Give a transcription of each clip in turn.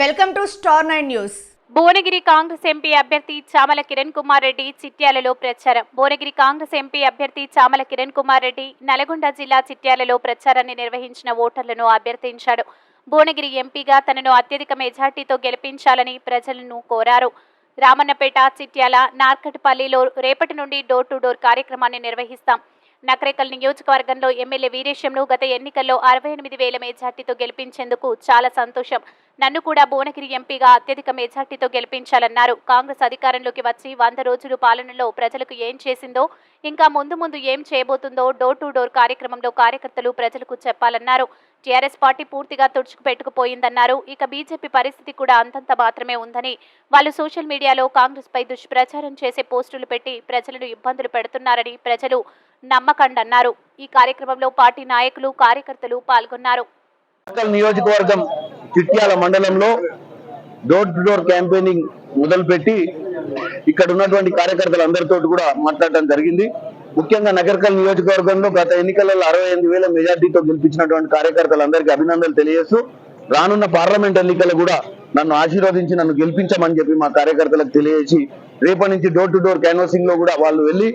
Welcome to star nine news. Bhuvanagiri Congress MP అభ్యర్థి చామల కిరణ్ కుమార్ రెడ్డి చిట్యాలలో ప్రచారం. Bhuvanagiri Congress MP అభ్యర్థి చామల కిరణ్ కుమార్ రెడ్డి నల్గొండ జిల్లా చిట్యాలలో ప్రచారాన్ని నిర్వహించిన ఓటర్లను అభ్యర్థించాడు. భువనగిరి ఎంపీగా తనను అత్యధిక మెజార్టీతో గెలిపించాలని ప్రజలను కోరారు. రామన్నపేట చిట్యాల నార్కట్పల్లిలో రేపటి నుండి డోర్ టు డోర్ కార్యక్రమాన్ని నిర్వహిస్తాం. నకరేకల్ నియోజకవర్గంలో ఎమ్మెల్యే వీరేశంను గత ఎన్నికల్లో అరవై ఎనిమిది వేల మెజార్టీతో గెలిపించేందుకు చాలా సంతోషం. నన్ను కూడా భువనగిరి ఎంపీగా అత్యధిక మెజార్టీతో గెలిపించాలన్నారు. కాంగ్రెస్ అధికారంలోకి వచ్చి వంద రోజులు పాలనలో ప్రజలకు ఏం చేసిందో ఇంకా ముందు ముందు ఏం చేయబోతుందో డోర్ టు డోర్ కార్యక్రమంలో కార్యకర్తలు ప్రజలకు చెప్పాలన్నారు. టీఆర్ఎస్ పార్టీ పూర్తిగా తుడుచుకుపెట్టుకుపోయిందన్నారు ఇక బీజేపీ పరిస్థితి కూడా అంతంత మాత్రమే ఉందని వాళ్ళు సోషల్ మీడియాలో కాంగ్రెస్ పై దుష్ప్రచారం చేసే పోస్టులు పెట్టి ప్రజలను ఇబ్బందులు పెడుతున్నారని ప్రజలు నమ్మకండన్నారు. ఈ కార్యక్రమంలో పార్టీ నాయకులు కార్యకర్తలు పాల్గొన్నారు. నియోజకవర్గం చిట్యాల మండలంలో డోర్ టు డోర్ క్యాంపెయినింగ్ మొదలుపెట్టి ఇక్కడ ఉన్నటువంటి కార్యకర్తలందరితో కూడా మాట్లాడటం జరిగింది. ముఖ్యంగా నగరకల్ నియోజకవర్గంలో గత ఎన్నికలలో అరవై ఎనిమిది వేల మెజార్టీతో గెలిపించినటువంటి కార్యకర్తలందరికీ అభినందనలు తెలియజేస్తూ రానున్న పార్లమెంట్ ఎన్నికలు కూడా నన్ను ఆశీర్వదించి నన్ను గెలిపించమని చెప్పి మా కార్యకర్తలకు తెలియజేసి రేపటి నుంచి డోర్ టు డోర్ క్యాన్వాసింగ్లో కూడా వాళ్ళు వెళ్ళి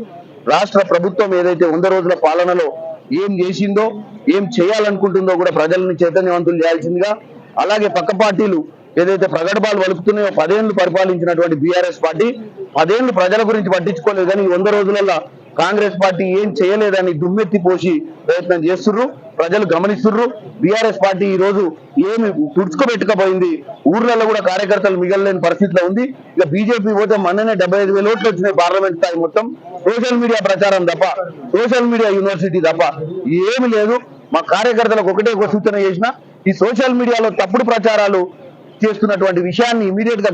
రాష్ట్ర ప్రభుత్వం ఏదైతే వంద రోజుల పాలనలో ఏం చేసిందో ఏం చేయాలనుకుంటుందో కూడా ప్రజల్ని చైతన్యవంతులు చేయాల్సిందిగా అలాగే పక్క పార్టీలు ఏదైతే ప్రగడబాలు వలుపుతున్నాయో పదేళ్ళు పరిపాలించినటువంటి బీఆర్ఎస్ పార్టీ పదేళ్ళు ప్రజల గురించి పట్టించుకోలేదు కానీ వంద రోజులలో కాంగ్రెస్ పార్టీ ఏం చేయలేదని దుమ్మెత్తి పోసి ప్రయత్నం చేస్తుర్రు. ప్రజలు గమనిస్తుర్రు. బీఆర్ఎస్ పార్టీ ఈ రోజు ఏమి తుడుచుకోబెట్టుకపోయింది ఊర్లలో కూడా కార్యకర్తలు మిగలలేని పరిస్థితిలో ఉంది. ఇక బీజేపీ పోతే మొన్ననే డెబ్బై ఐదు వేల ఓట్లు వచ్చినాయి పార్లమెంట్ స్థాయి మొత్తం. సోషల్ మీడియా ప్రచారం తప్ప సోషల్ మీడియా యూనివర్సిటీ తప్ప ఏమి లేదు. మా కార్యకర్తలకు ఒకటే ఒక సూచన చేసిన ఈ సోషల్ మీడియాలో తప్పుడు ప్రచారాలు చేస్తున్నటువంటి విషయాన్ని ఇమీడియట్గా